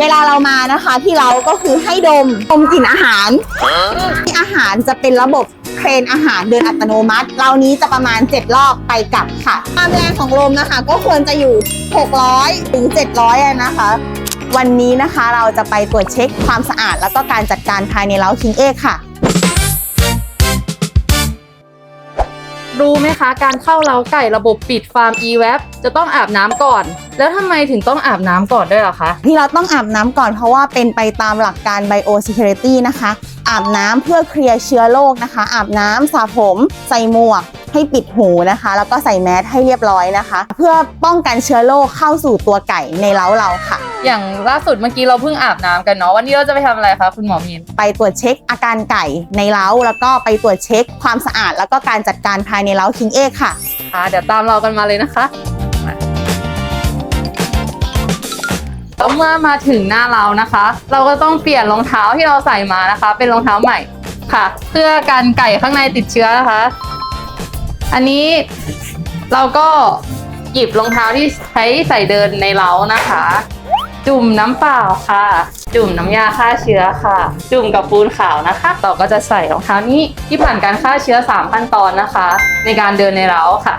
เวลาเรามานะคะที่เราก็คือให้ดมดมกลิ่นอาหารที่อาหารจะเป็นระบบเครนอาหารเดินอัตโนมัติ เรานี้จะประมาณ 7 รอบไปกลับค่ะ ความแรงของลมนะคะ ก็ควรจะอยู่ 600 ถึง 700อะนะคะ วันนี้นะคะเราจะไปตรวจเช็คความสะอาด แล้วก็การจัดการภายในเล้าคิงเอกค่ะ รู้ไหมคะ การเข้าเล้าไก่ระบบปิดฟาร์ม e-web จะต้องอาบน้ำก่อน แล้วทำไมถึงต้องอาบน้ำก่อนด้วยล่ะคะ ที่เราต้องอาบน้ำก่อนเพราะว่าเป็นไปตามหลักการ biosecurity นะคะ อาบน้ำเพื่อเคลียร์เชื้อโรคนะคะ อาบน้ำสระผม ใส่หมวก ให้ปิดหูนะคะ แล้วก็ใส่แมสให้เรียบร้อยนะคะ เพื่อป้องกันเชื้อโรคเข้าสู่ตัวไก่ในเล้าเราค่ะ อย่างล่าสุดเมื่อกี้เราเพิ่งอาบน้ำกันเนาะวันนี้เราจะไปทำอะไรคะคุณหมอมีนไปตรวจเช็คอาการไก่ในเล้าแล้วก็ไปตรวจเช็คความสะอาด แล้วก็การจัดการภายในเล้าคิงเอกค่ะ ค่ะเดี๋ยวตามเรากันมาเลยนะคะแล้วเมื่อมาถึงหน้าเรานะคะ เราก็ต้องเปลี่ยนรองเท้าที่เราใส่มานะคะ เป็นรองเท้าใหม่ค่ะ เพื่อกันไก่ข้างในติดเชื้อนะคะ อันนี้เราก็หยิบรองเท้าที่ใช้ใส่เดินในเล้านะคะ จุ่มน้ำเปล่าค่ะ จุ่มน้ำยาฆ่าเชื้อค่ะ จุ่มกับปูนขาวนะคะต่อก็จะใส่รองเท้านี้ที่ผ่านการฆ่าเชื้อ 3 ขั้นตอนนะคะ ในการเดินในเล้าค่ะ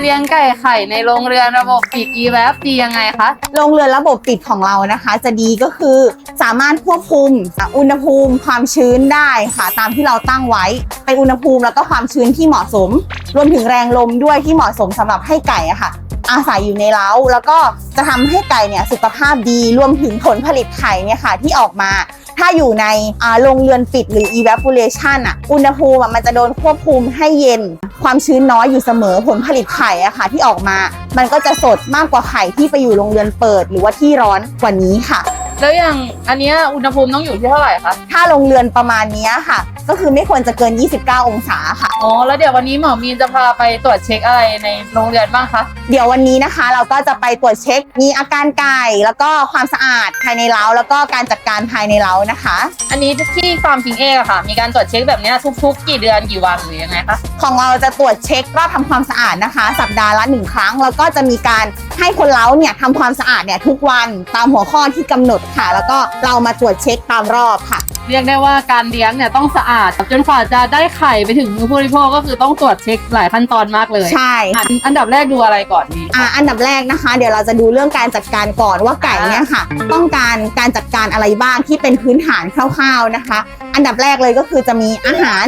เลี้ยงไก่ไข่ในโรงเรือนระบบปิด e-web ดียังไงคะ โรงเรือนระบบปิดของเรานะคะ จะดีก็คือสามารถควบคุมอุณหภูมิความชื้นได้ค่ะ ตามที่เราตั้งไว้เป็นอุณหภูมิแล้วก็ความชื้นที่เหมาะสม รวมถึงแรงลมด้วยที่เหมาะสมสำหรับให้ไก่อะค่ะ อาศัยอยู่ในเล้าแล้วก็จะทำให้ไก่เนี่ยสุขภาพดีรวมถึงผลผลิตไข่เนี่ยค่ะที่ออกมา ถ้าอยู่ในอ่าโรงเรือนปิดหรือ evaporation อะอุณหภูมิอะมันจะโดนควบคุมให้เย็น ความชื้นน้อยอยู่เสมอผลผลิตไข่อะค่ะ ที่ออกมา มันก็จะสดมากกว่าไข่ที่ไปอยู่โรงเรือนเปิด หรือว่าที่ร้อนกว่านี้ค่ะ แล้วอย่างอันเนี้ยอุณหภูมิต้องอยู่ที่เท่าไหร่คะถ้าโรงเรือนประมาณเนี้ยค่ะ ก็คือไม่ควรจะเกิน 29 องศาค่ะ อ๋อ แล้วเดี๋ยววันนี้หมอมีนจะพาไปตรวจเช็คอะไรในโรงเรือนบ้างคะ เดี๋ยววันนี้นะคะ เราก็จะไปตรวจเช็ค มีอาการไก่แล้วก็ความสะอาดภายในเล้าแล้วก็การจัดการภายในเล้านะคะ อันนี้ที่ฟาร์มคิงเอกอะค่ะ มีการตรวจเช็คแบบเนี้ยทุกๆ กี่เดือนกี่วันหรือยังไงคะของเราจะตรวจเช็ครอบทำความสะอาดนะคะ สัปดาห์ละหนึ่งครั้ง แล้วก็จะมีการให้คนเล้าเนี่ยทำความสะอาดเนี่ยทุกวันตามหัวข้อที่กำหนดค่ะ แล้วก็เรามาตรวจเช็คตามรอบค่ะ เรียกได้ว่าการเลี้ยงเนี่ยต้องสะอาดจนกว่าจะได้ไข่ไปถึงมือผู้บริโภคก็คือต้องตรวจเช็คหลายขั้นตอนมากเลยใช่อันอันดับแรกดูอะไรก่อนดีอ่าอันดับแรกนะคะ เดี๋ยวเราจะดูเรื่องการจัดการก่อนว่าไก่เนี่ยค่ะ ต้องการการจัดการอะไรบ้างที่เป็นพื้นฐานคร่าว ๆนะคะ อันดับแรกเลยก็คือจะมีอาหาร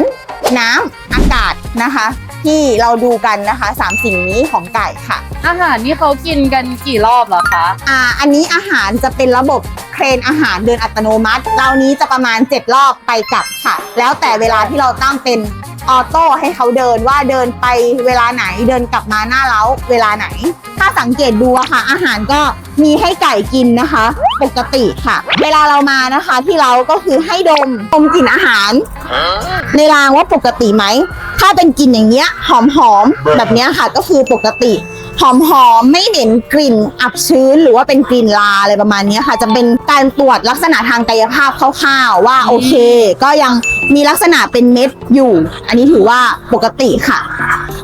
น้ำอากาศนะคะ ที่เราดูกันนะคะสามสิ่งนี้ของไก่ค่ะ อาหารนี่เขากินกันกี่รอบเหรอคะ อ่าอันนี้อาหารจะเป็นระบบเครนอาหารเดินอัตโนมัติเรานี้จะประมาณ 7 รอบไปกลับค่ะ แล้วแต่เวลาที่เราตั้งเป็น ออโต้ให้เขาเดินว่าเดินไปเวลาไหนเดินกลับมาหน้าเล้าเวลาไหน ถ้าสังเกตดูอะค่ะ อาหารก็มีให้ไก่กินนะคะ ปกติค่ะ เวลาเรามานะคะที่เราก็คือให้ดมดมกลิ่นอาหาร ในรางว่าปกติไหม ถ้าเป็นกลิ่นอย่างเงี้ยหอมหอมๆแบบเนี้ยค่ะก็คือปกติ หอมหอมๆไม่เหม็นกลิ่นอับชื้นหรือว่าเป็นกลิ่นลาอะไรประมาณเนี้ยค่ะ จะเป็นการตรวจลักษณะทางกายภาพคร่าวๆว่าโอเค ก็ยังมีลักษณะเป็นเม็ดอยู่ อันนี้ถือว่าปกติค่ะ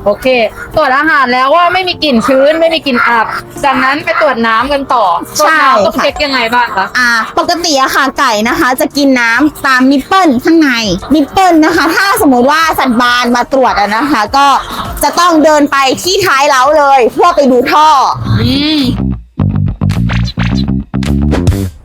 โอเค ตรวจอาหารแล้วว่าไม่มีกลิ่นชื้นไม่มีกลิ่นอับ จากนั้นไปตรวจน้ำกันต่อตรวจน้ำต้องใช่ค่ะเช็คยังไงบ้างคะอ่า ปกติอะค่ะไก่นะคะ จะกินน้ำตามนิปเปิลข้างในนิปเปิลนะคะ ถ้าสมมุติว่าสัตว์บานมาตรวจอะนะคะ ก็จะต้องเดินไปที่ท้ายเล้าเลย เพื่อไปดูท่อ อืม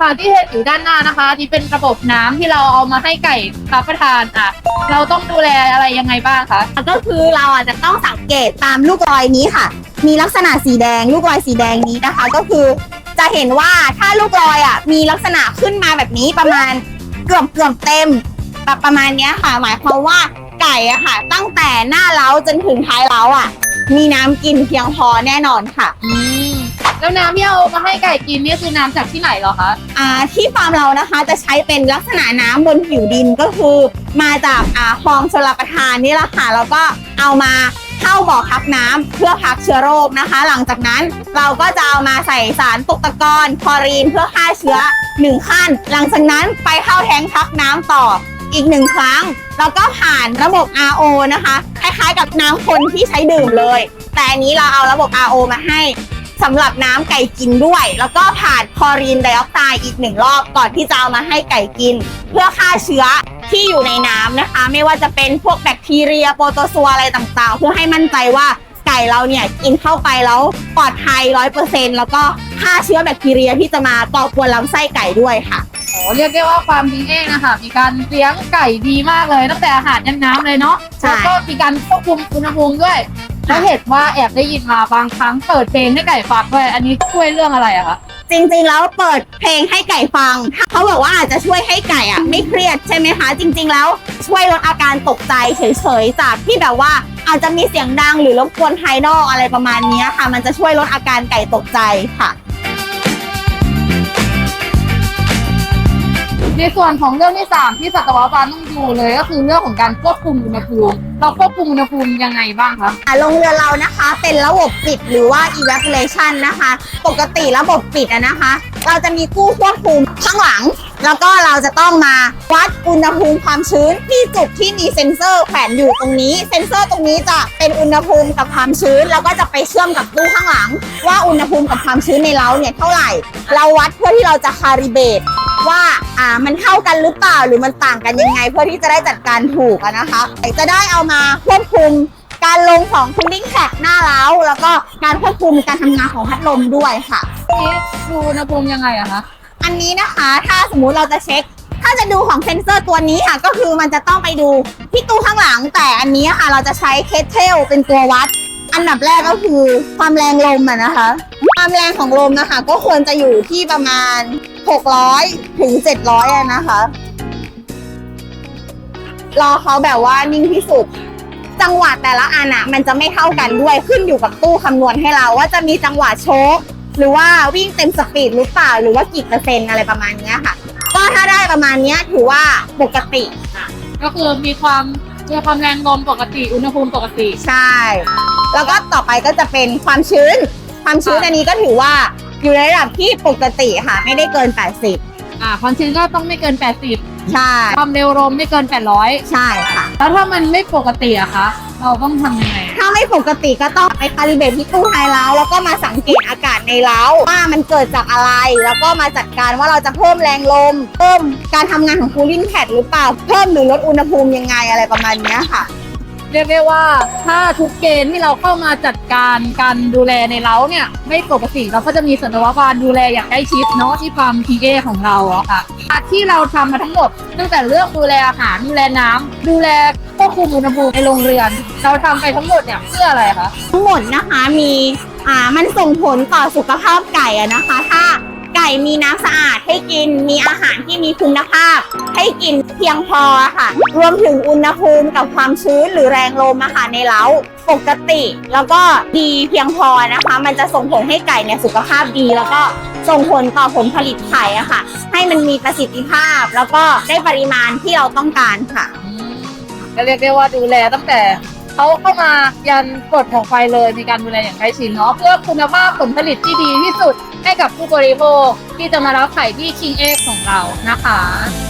ค่ะที่เห็นอยู่ด้านหน้านะคะ ที่เป็นระบบน้ำที่เราเอามาให้ไก่รับประทานอะ เราต้องดูแลอะไรยังไงบ้างคะ ก็คือเราอาจจะต้องสังเกตตามลูกรอยนี้ค่ะ มีลักษณะสีแดง ลูกรอยสีแดงนี้นะคะ ก็คือจะเห็นว่าถ้าลูกรอยอะมีลักษณะขึ้นมาแบบนี้ประมาณเกือบเกือบเต็มแบบประมาณเนี้ยค่ะ หมายความว่า ไก่อะค่ะ ตั้งแต่หน้าเล้าจนถึงท้ายเล้าอะมีน้ำกินเพียงพอแน่นอนค่ะ อืมแล้วน้ำที่เอามาให้ไก่กินนี่คือน้ำจากที่ไหนเหรอคะอ่าที่ฟาร์มเรานะคะจะใช้เป็นลักษณะน้ำบนผิวดินก็คือ มาจากอ่าคลองชลประทานนี่แหละค่ะแล้วก็เอามาเข้าบ่อพักน้ำเพื่อพักเชื้อโรคนะคะ หลังจากนั้นเราก็จะเอามาใส่สารตกตะกอนคลอรีนเพื่อฆ่าเชื้อหนึ่งขั้น หลังจากนั้นไปเข้าแทงพักน้ำต่ออีกหนึ่งครั้ง แล้วก็ผ่านระบบ RO นะคะ คล้ายๆกับน้ำคนที่ใช้ดื่มเลย แต่อันนี้เราเอาระบบ RO มาให้สำหรับน้ำไก่กินด้วย แล้วก็ผ่านคลอรีนไดออกไซด์อีกหนึ่งรอบก่อนที่จะเอามาให้ไก่กิน เพื่อฆ่าเชื้อที่อยู่ในน้ำนะคะ ไม่ว่าจะเป็นพวกแบคทีเรียโปรโตซัวอะไรต่างๆ เพื่อให้มั่นใจว่าไก่เราเนี่ยกินเข้าไปแล้วปลอดภัยร้อยเปอร์เซ็นต์แล้วก็ฆ่าเชื้อแบคทีเรียที่จะมาก่อกวนลำไส้ไก่ด้วยค่ะ โอ้เรียกได้ว่าความดีเองนะคะมีการเลี้ยงไก่ดีมากเลยตั้งแต่อาหารยันน้ำเลยเนาะใช่ แล้วก็มีการควบคุมอุณหภูมิด้วยแล้วเห็นว่าแอบได้ยินมาบางครั้งเปิดเพลงให้ไก่ฟังด้วยอันนี้ช่วยเรื่องอะไรอะคะจริงๆ แล้วเปิดเพลงให้ไก่ฟัง เขาบอกว่าอาจจะช่วยให้ไก่อะไม่เครียดใช่ไหมคะ จริง ๆ แล้วช่วยลดอาการตกใจเฉยๆ จากที่แบบว่าอาจจะมีเสียงดังหรือรบกวนภายนอกอะไรประมาณเนี้ยค่ะ มันจะช่วยลดอาการไก่ตกใจค่ะ ในส่วนของเรื่องที่สามที่สัตวบาลต้องดูเลยก็คือเรื่องของการควบคุมอุณหภูมิเราควบคุมอุณหภูมิยังไงบ้างคะอะโรงเรือนเรานะคะเป็นระบบปิดหรือว่า evaporation นะคะ ปกติระบบปิดอะนะคะ เราจะมีกู้ควบคุมข้างหลัง แล้วก็เราจะต้องมาวัดอุณหภูมิความชื้นที่จุดที่มีเซ็นเซอร์แขวนอยู่ตรงนี้ เซ็นเซอร์ตรงนี้จะเป็นอุณหภูมิกับความชื้น แล้วก็จะไปเชื่อมกับตู้ข้างหลัง ว่าอุณหภูมิกับความชื้นในเล้าเนี่ยเท่าไหร่ เราวัดเพื่อที่เราจะคาลิเบตว่าอ่ามันเท่ากันหรือเปล่าหรือมันต่างกันยังไง เพื่อที่จะได้จัดการถูกนะคะจะได้เอามาควบคุมการลงของ cooling pad หน้าเล้าแล้วก็การควบคุมการทำงานของพัดลมด้วยค่ะ ดูอุณหภูมิยังไงอะคะ อันนี้นะคะถ้าสมมุติเราจะเช็ค ถ้าจะดูของเซนเซอร์ตัวนี้ค่ะ ก็คือมันจะต้องไปดูที่ตู้ข้างหลัง แต่อันนี้ค่ะ เราจะใช้เคสเทลเป็นตัววัด อันดับแรกก็คือความแรงลมอะนะคะ ความแรงของลมนะคะ ก็ควรจะอยู่ที่ประมาณ 600 ถึง 700อะนะคะ รอเขาแบบว่านิ่งที่สุดจังหวะแต่ละอันอะมันจะไม่เท่ากันด้วยขึ้นอยู่กับตู้คำนวณให้เราว่าจะมีจังหวะโชก หรือว่าวิ่งเต็มสปีดหรือเปล่าหรือว่ากี่เปอร์เซ็นต์อะไรประมาณเนี้ยค่ะ ก็ถ้าได้ประมาณเนี้ยถือว่าปกติก็คือมีความมีความแรงลมปกติอุณหภูมิปกติ ใช่ แล้วก็ต่อไปก็จะเป็นความชื้น ความชื้นค่ะอันนี้ก็ถือว่าอยู่ในระดับที่ปกติค่ะ ไม่ได้เกิน 80อ่าความชื้นก็ต้องไม่เกิน 80 ใช่ ความเร็วลมไม่เกิน 800 ใช่ค่ะ แล้วถ้ามันไม่ปกติอะคะ เราต้องทำยังไง ถ้าไม่ปกติก็ต้องไปคาลิเบรตที่ตู้ไฮเล้าแล้วก็มาสังเกตอากาศในเล้าว่ามันเกิดจากอะไร แล้วก็มาจัดการว่าเราจะเพิ่มแรงลม เพิ่มการทำงานของคูลิ่งแพดหรือเปล่า เพิ่มหรือลดอุณหภูมิยังไงอะไรประมาณเนี้ยค่ะ เรียกได้ว่าถ้าทุกเกณฑ์ที่เราเข้ามาจัดการการดูแลในเล้าเนี่ย ไม่ปกติเราก็จะมีสัตวบาลดูแลอย่างใกล้ชิดเนาะที่ความพีเอของเราอะค่ะที่เราทำมาทั้งหมดตั้งแต่เรื่องดูแลอาหารดูแลน้ำดูแล ควบคุมอุณหภูมิในโรงเรือน เราทำไปทั้งหมดเนี่ยเพื่ออะไรคะ ทั้งหมดนะคะมีอ่ามันส่งผลต่อสุขภาพไก่อะนะคะ ถ้าไก่มีน้ำสะอาดให้กินมีอาหารที่มีคุณภาพ ให้กินเพียงพอค่ะ รวมถึงอุณหภูมิกับความชื้นหรือแรงลมอาหารในเล้าปกติ แล้วก็ดีเพียงพอนะคะ มันจะส่งผลให้ไก่เนี่ยสุขภาพดี แล้วก็ส่งผลต่อผลผลิตไข่อะค่ะ ให้มันมีประสิทธิภาพแล้วก็ได้ปริมาณที่เราต้องการค่ะ ก็เรียกได้ว่าดูแลตั้งแต่เขาเข้ามายันกฎของไฟเลยในการดูแลอย่างใกล้ชิดเนาะเพื่อคุณภาพผลผลิตที่ดีที่สุดให้กับผู้บริโภคที่จะมารับไข่ที่คิงเอ็กของเรานะคะ